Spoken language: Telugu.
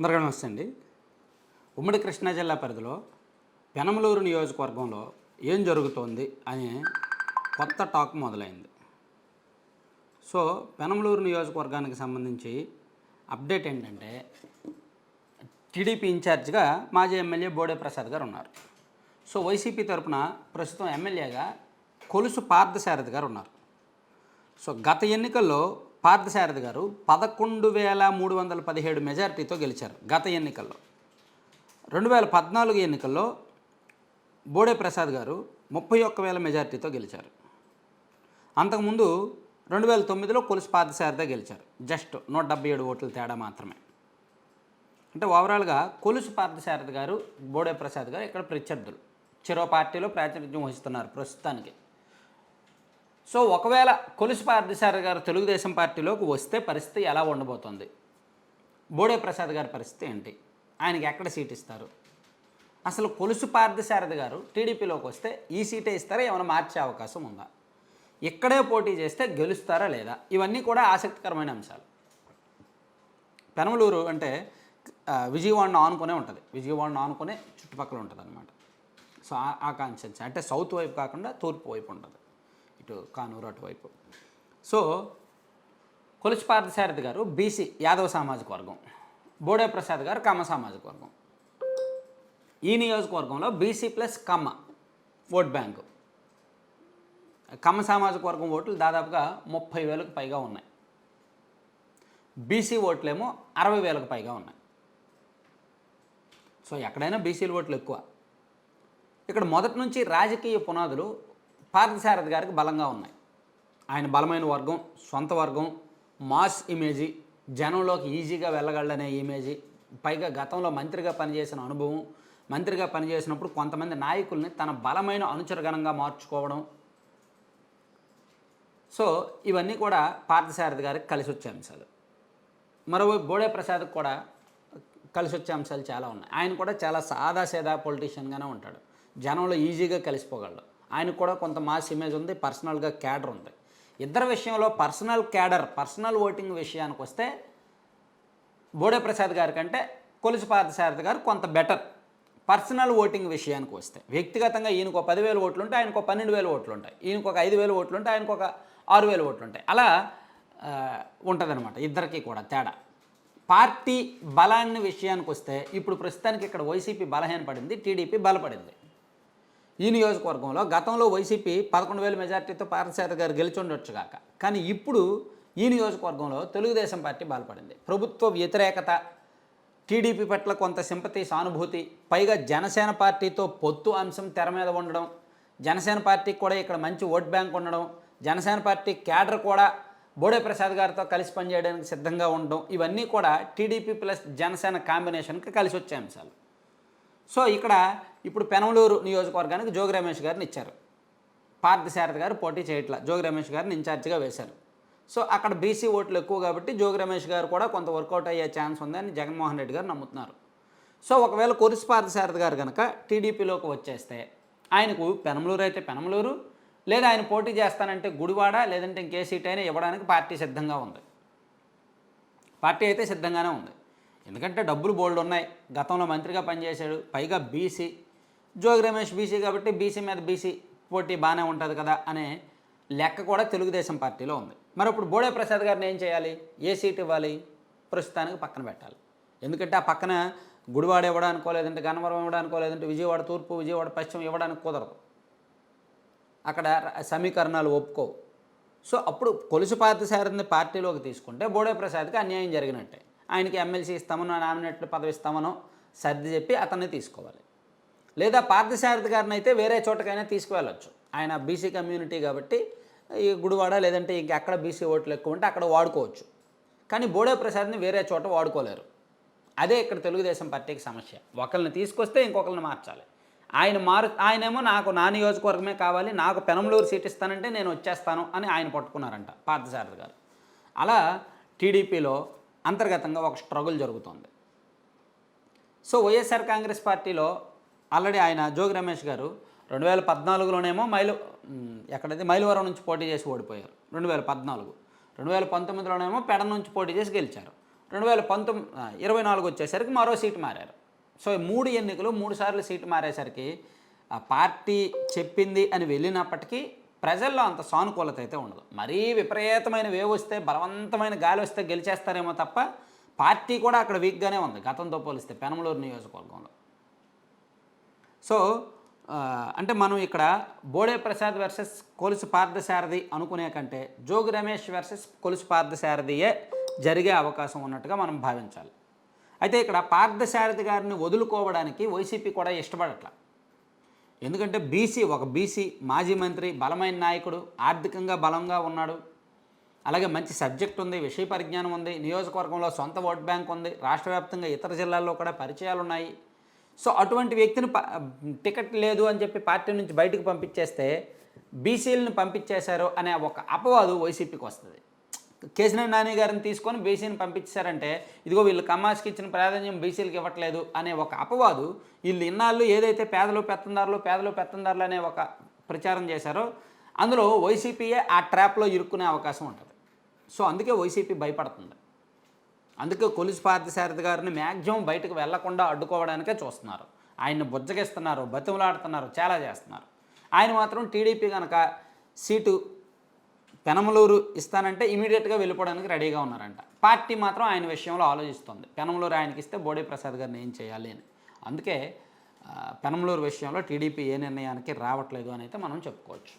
అందరికీ నమస్తే అండి. ఉమ్మడి కృష్ణా జిల్లా పరిధిలో పెనమలూరు నియోజకవర్గంలో ఏం జరుగుతోంది అనే కొత్త టాక్ మొదలైంది. సో పెనమలూరు నియోజకవర్గానికి సంబంధించి అప్డేట్ ఏంటంటే టీడీపీ ఇన్ఛార్జ్గా మాజీ ఎమ్మెల్యే బోడే ప్రసాద్ గారు ఉన్నారు. సో వైసీపీ తరఫున ప్రస్తుతం ఎమ్మెల్యేగా కొలుసు పార్థసారథి గారు ఉన్నారు. సో గత ఎన్నికల్లో పార్థసారథి గారు పదకొండు వేల మూడు వందల పదిహేడు మెజారిటీతో గెలిచారు గత ఎన్నికల్లో. రెండు వేల పద్నాలుగు ఎన్నికల్లో బోడే ప్రసాద్ గారు ముప్పై ఒక్క వేల మెజారిటీతో గెలిచారు. అంతకుముందు రెండు వేల తొమ్మిదిలో కొలుసు పార్థసారథి గెలిచారు. జస్ట్ నూట డెబ్బై ఏడు ఓట్ల తేడా మాత్రమే. అంటే ఓవరాల్గా కొలుసు పార్థసారథి గారు బోడే ప్రసాద్ గారు ఇక్కడ ప్రత్యర్థులు. చెరో పార్టీలో ప్రాతినిధ్యం వహిస్తున్నారు ప్రస్తుతానికి. సో ఒకవేళ కొలుసు పార్థసారి గారు తెలుగుదేశం పార్టీలోకి వస్తే పరిస్థితి ఎలా ఉండబోతుంది? బోడే ప్రసాద్ గారి పరిస్థితి ఏంటి? ఆయనకి ఎక్కడ సీట్ ఇస్తారు? అసలు కొలుసు పార్థసారథి గారు టీడీపీలోకి వస్తే ఈ సీటే ఇస్తారా? ఏమైనా మార్చే అవకాశం ఉందా? ఇక్కడే పోటీ చేస్తే గెలుస్తారా లేదా? ఇవన్నీ కూడా ఆసక్తికరమైన అంశాలు. పెనమలూరు అంటే విజయవాడను ఆనుకునే ఉంటుంది. విజయవాడను ఆనుకునే చుట్టుపక్కల ఉంటుంది అనమాట సో ఆ- ఆ అంటే సౌత్ వైపు కాకుండా తూర్పు వైపు ఉంటుంది. అటు కానూరు అటువైపు. సో కొలుచిపార్థసారథి గారు బీసీ యాదవ సామాజిక వర్గం. బోడే ప్రసాద్ గారు కమ్మ సామాజిక వర్గం. ఈ నియోజకవర్గంలో BC plus Kamma vote bank. Kamma సామాజిక వర్గం ఓట్లు దాదాపుగా ముప్పై వేలకు పైగా ఉన్నాయి. బీసీ ఓట్లేమో అరవై వేలకు పైగా ఉన్నాయి. సో ఎక్కడైనా బీసీల ఓట్లు ఎక్కువ. ఇక్కడ మొదటి నుంచి రాజకీయ పునాదులు పార్థసారథి గారికి బలంగా ఉన్నాయి. ఆయన బలమైన వర్గం సొంత వర్గం మాస్ ఇమేజీ జనంలోకి ఈజీగా వెళ్ళగలడనే ఇమేజీ పైగా గతంలో మంత్రిగా పనిచేసిన అనుభవం మంత్రిగా పనిచేసినప్పుడు కొంతమంది నాయకుల్ని తన బలమైన అనుచరగణంగా మార్చుకోవడం. సో ఇవన్నీ కూడా పార్థసారథి గారికి కలిసి వచ్చే అంశాలు. మరోవైపు బోడే ప్రసాద్కి కూడా కలిసి వచ్చే అంశాలు చాలా ఉన్నాయి. ఆయన కూడా చాలా సాదాసేదా పొలిటీషియన్గానే ఉంటాడు. జనంలో ఈజీగా కలిసిపోగలడు. ఆయనకు కూడా కొంత మాస్ ఇమేజ్ ఉంది పర్సనల్గా క్యాడర్ ఉంది. ఇద్దరు విషయంలో పర్సనల్ క్యాడర్ పర్సనల్ ఓటింగ్ విషయానికి వస్తే బోడే ప్రసాద్ గారి కంటే కొలిసి పార్థసారథి గారు కొంత బెటర్. పర్సనల్ ఓటింగ్ విషయానికి వస్తే వ్యక్తిగతంగా ఈయనకు ఒక పదివేలు ఓట్లు ఉంటాయి ఆయనకు ఒక పన్నెండు వేలు ఓట్లు ఉంటాయి ఈయనకు ఒక ఐదు వేలు ఓట్లు ఉంటాయి ఆయనకు ఒక ఆరు వేలు ఓట్లు ఉంటాయి. అలా ఉంటుందన్నమాట ఇద్దరికి కూడా తేడా. పార్టీ బలాన్ని విషయానికి వస్తే ఇప్పుడు ప్రస్తుతానికి ఇక్కడ వైసీపీ బలహీనపడింది టీడీపీ బలపడింది. ఈ నియోజకవర్గంలో గతంలో వైసీపీ పదకొండు వేల మెజార్టీతో పార్థసారథి గారు గెలిచి ఉండొచ్చు కాక కానీ ఇప్పుడు ఈ నియోజకవర్గంలో తెలుగుదేశం పార్టీ బలపడింది. ప్రభుత్వ వ్యతిరేకత టీడీపీ పట్ల కొంత సింపతి సానుభూతి పైగా జనసేన పార్టీతో పొత్తు అంశం తెర మీద ఉండడం జనసేన పార్టీకి కూడా ఇక్కడ మంచి ఓట్ బ్యాంక్ ఉండడం జనసేన పార్టీ క్యాడర్ కూడా బోడే ప్రసాద్ గారితో కలిసి పనిచేయడానికి సిద్ధంగా ఉండడం ఇవన్నీ కూడా టీడీపీ ప్లస్ జనసేన కాంబినేషన్కి కలిసి వచ్చే అంశాలు. సో ఇక్కడ ఇప్పుడు పెనమలూరు నియోజకవర్గానికి జోగి రమేష్ గారిని ఇచ్చారు. పార్థసారథి గారు పోటీ చేయట్లా జోగి రమేష్ గారిని ఇన్ఛార్జిగా వేశారు. సో అక్కడ బీసీ ఓట్లు ఎక్కువ కాబట్టి జోగి రమేష్ గారు కూడా కొంత వర్కౌట్ అయ్యే ఛాన్స్ ఉందని జగన్మోహన్ రెడ్డి గారు నమ్ముతున్నారు. సో ఒకవేళ కొరిసి పార్థసారథి గారు కనుక టీడీపీలోకి వచ్చేస్తే ఆయనకు పెనమలూరు అయితే పెనమలూరు లేదా ఆయన పోటీ చేస్తానంటే గుడివాడ లేదంటే ఇంకే సీట్ అయినా ఇవ్వడానికి పార్టీ సిద్ధంగా ఉంది. పార్టీ అయితే సిద్ధంగానే ఉంది. ఎందుకంటే డబ్బులు బోల్డ్ ఉన్నాయి. గతంలో మంత్రిగా పనిచేశాడు. పైగా బీసీ జోగి రమేష్ బీసీ కాబట్టి బీసీ మీద బీసీ పోటీ బాగానే ఉంటుంది కదా అనే లెక్క కూడా తెలుగుదేశం పార్టీలో ఉంది. మరి ఇప్పుడు బోడే ప్రసాద్ గారిని ఏం చేయాలి? ఏ సీట్ ఇవ్వాలి? ప్రస్తుతానికి పక్కన పెట్టాలి. ఎందుకంటే ఆ పక్కన గుడివాడ ఇవ్వడానికో లేదంటే గన్నవరం ఇవ్వడానికో లేదంటే విజయవాడ తూర్పు విజయవాడ పశ్చిమ ఇవ్వడానికి కుదరదు. అక్కడ సమీకరణాలు ఒప్పుకోవు. సో అప్పుడు కొలుసు పార్థసారథిని పార్టీలోకి తీసుకుంటే బోడే ప్రసాద్కి అన్యాయం జరిగినట్టే. ఆయనకి ఎమ్మెల్సీ ఇస్తామనో నామినేట్లు పదవి ఇస్తామనో సర్ది చెప్పి అతన్ని తీసుకోవాలి. లేదా పార్థసారథి గారిని అయితే వేరే చోటకైనా తీసుకువెళ్ళొచ్చు. ఆయన బీసీ కమ్యూనిటీ కాబట్టి ఈ గుడివాడ లేదంటే ఇంకెక్కడ బీసీ ఓట్లు ఎక్కువ ఉంటే అక్కడ వాడుకోవచ్చు. కానీ బోడే ప్రసాద్ని వేరే చోట వాడుకోలేరు. అదే ఇక్కడ తెలుగుదేశం పార్టీకి సమస్య. ఒకరిని తీసుకొస్తే ఇంకొకరిని మార్చాలి. ఆయన మారు ఆయనేమో నాకు నా నియోజకవర్గమే కావాలి నాకు పెనంలూరు సీట్ ఇస్తానంటే నేను వచ్చేస్తాను అని ఆయన పట్టుకున్నారంట పార్థసారథి గారు. అలా టీడీపీలో అంతర్గతంగా ఒక స్ట్రగుల్ జరుగుతోంది. సో వైఎస్ఆర్ కాంగ్రెస్ పార్టీలో ఆల్రెడీ ఆయన జోగి రమేష్ గారు రెండు వేల పద్నాలుగులోనేమో మైలు ఎక్కడైతే మైలవరం నుంచి పోటీ చేసి ఓడిపోయారు. రెండు వేల పద్నాలుగు. రెండు వేల పంతొమ్మిదిలోనేమో పెడ నుంచి పోటీ చేసి గెలిచారు. రెండు వేల పంతొమ్మిది ఇరవై నాలుగు వచ్చేసరికి మరో సీటు మారారు. సో మూడు ఎన్నికలు మూడు సార్లు సీటు మారేసరికి ఆ పార్టీ చెప్పింది అని వెళ్ళినప్పటికీ ప్రజల్లో అంత సానుకూలత అయితే ఉండదు. మరీ విపరీతమైన వేవ్ వస్తే బలవంతమైన గాలి వస్తే గెలిచేస్తారేమో తప్ప పార్టీ కూడా అక్కడ వీక్గానే ఉంది. గతంతో పోలిస్తే పెనమలూరు నియోజకవర్గంలో. సో అంటే మనం ఇక్కడ బోడే ప్రసాద్ వర్సెస్ కొలుసు పార్థసారథి అనుకునే కంటే జోగి రమేష్ వర్సెస్ కొలుసు పార్థసారథియే జరిగే అవకాశం ఉన్నట్టుగా మనం భావించాలి. అయితే ఇక్కడ పార్థసారథి గారిని వదులుకోవడానికి వైసీపీ కూడా ఇష్టపడట్ల. ఎందుకంటే బీసీ ఒక బీసీ మాజీ మంత్రి బలమైన నాయకుడు ఆర్థికంగా బలంగా ఉన్నాడు. అలాగే మంచి సబ్జెక్ట్ ఉంది విషయ పరిజ్ఞానం ఉంది నియోజకవర్గంలో సొంత ఓట్ బ్యాంక్ ఉంది రాష్ట్ర వ్యాప్తంగా ఇతర జిల్లాల్లో కూడా పరిచయాలు ఉన్నాయి. సో అటువంటి వ్యక్తిని టికెట్ లేదు అని చెప్పి పార్టీ నుంచి బయటకు పంపించేస్తే బీసీలను పంపించేశారు అనే ఒక అపవాదు వైసీపీకి వస్తుంది. కేసీఆర్ నాని గారిని తీసుకొని బీసీని పంపించారంటే ఇదిగో వీళ్ళు కమ్మాస్కి ఇచ్చిన ప్రాధాన్యం బీసీలకు ఇవ్వట్లేదు అనే ఒక అపవాదు వీళ్ళు ఇన్నాళ్ళు ఏదైతే పేదలు పెత్తందారులు పేదలు పెత్తందారులు అనే ఒక ప్రచారం చేశారో అందులో వైసీపీయే ఆ ట్రాప్లో ఇరుక్కునే అవకాశం ఉంటుంది. సో అందుకే వైసీపీ భయపడుతుంది. అందుకే కొలిసి పార్థసారథి గారిని మ్యాక్సిమం బయటకు వెళ్ళకుండా అడ్డుకోవడానికే చూస్తున్నారు. ఆయన్ని బుజ్జగిస్తున్నారు బతిమలాడుతున్నారు చాలా చేస్తున్నారు. ఆయన మాత్రం టీడీపీ కనుక సీటు పెనమలూరు ఇస్తానంటే ఇమీడియట్గా వెళ్ళిపోవడానికి రెడీగా ఉన్నారంట. పార్టీ మాత్రం ఆయన విషయంలో ఆలోచిస్తుంది. పెనమలూరు ఆయనకి ఇస్తే బోడే ప్రసాద్ గారిని ఏం చేయాలి అని. అందుకే పెనమలూరు విషయంలో టీడీపీ ఏ నిర్ణయానికి రావట్లేదు అని అయితే మనం చెప్పుకోవచ్చు.